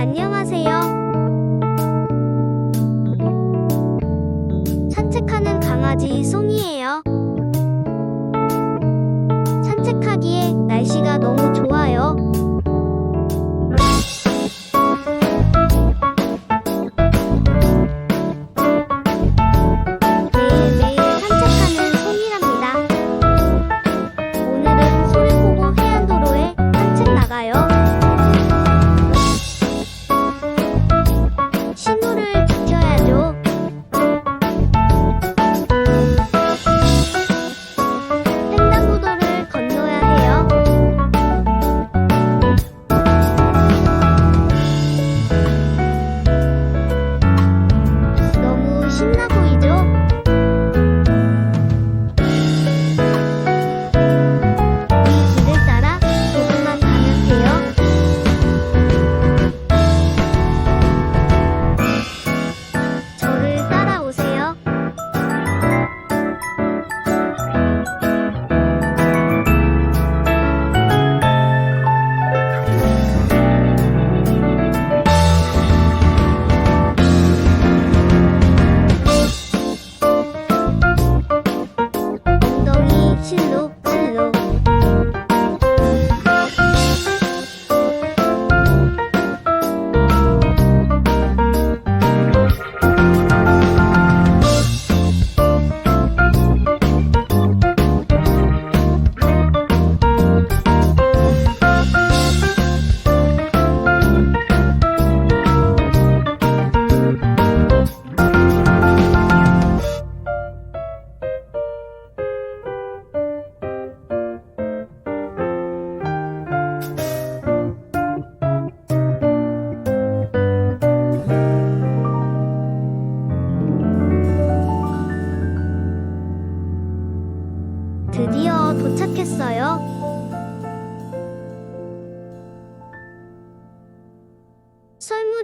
안녕하세요. 산책하는 강아지 송이에요. 산책하기에 날씨가 너무 좋아요. 신나 보이죠?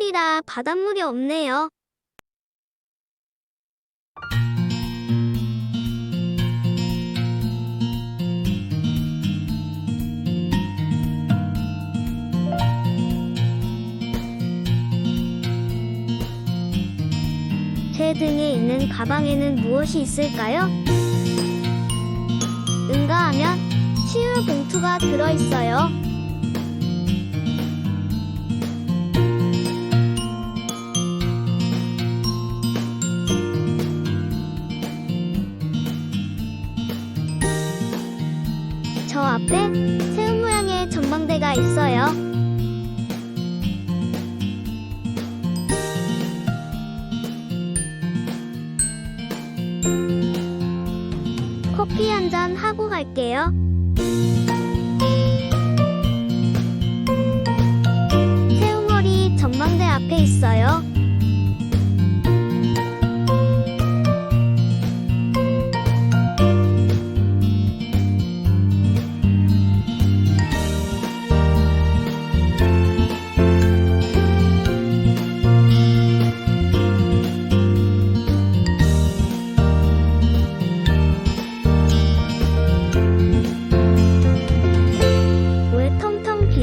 썰물이라 바닷물이 없네요. 제 등에 있는 가방에는 무엇이 있을까요? 응가하면 치울 봉투가 들어있어요. 앞에 새우 모양의 전망대가 있어요. 커피 한 잔 하고 갈게요. 새우머리 전망대 앞에 있어요.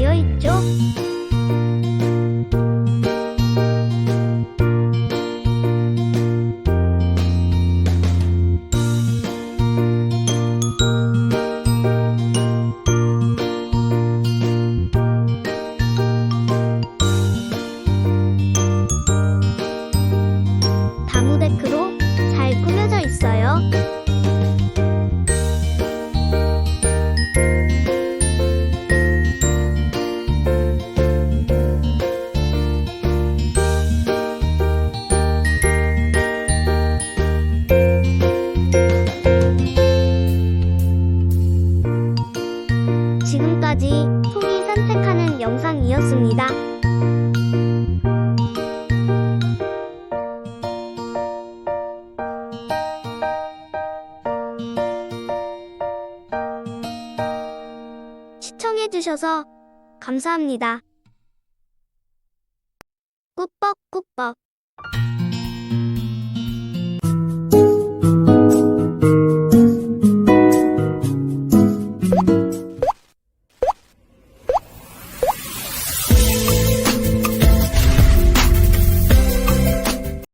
텅텅 비어 있죠? 나무데크로 잘 꾸며져 있어요. 영상이었습니다. 시청해주셔서 감사합니다. 꾸뻑꾸뻑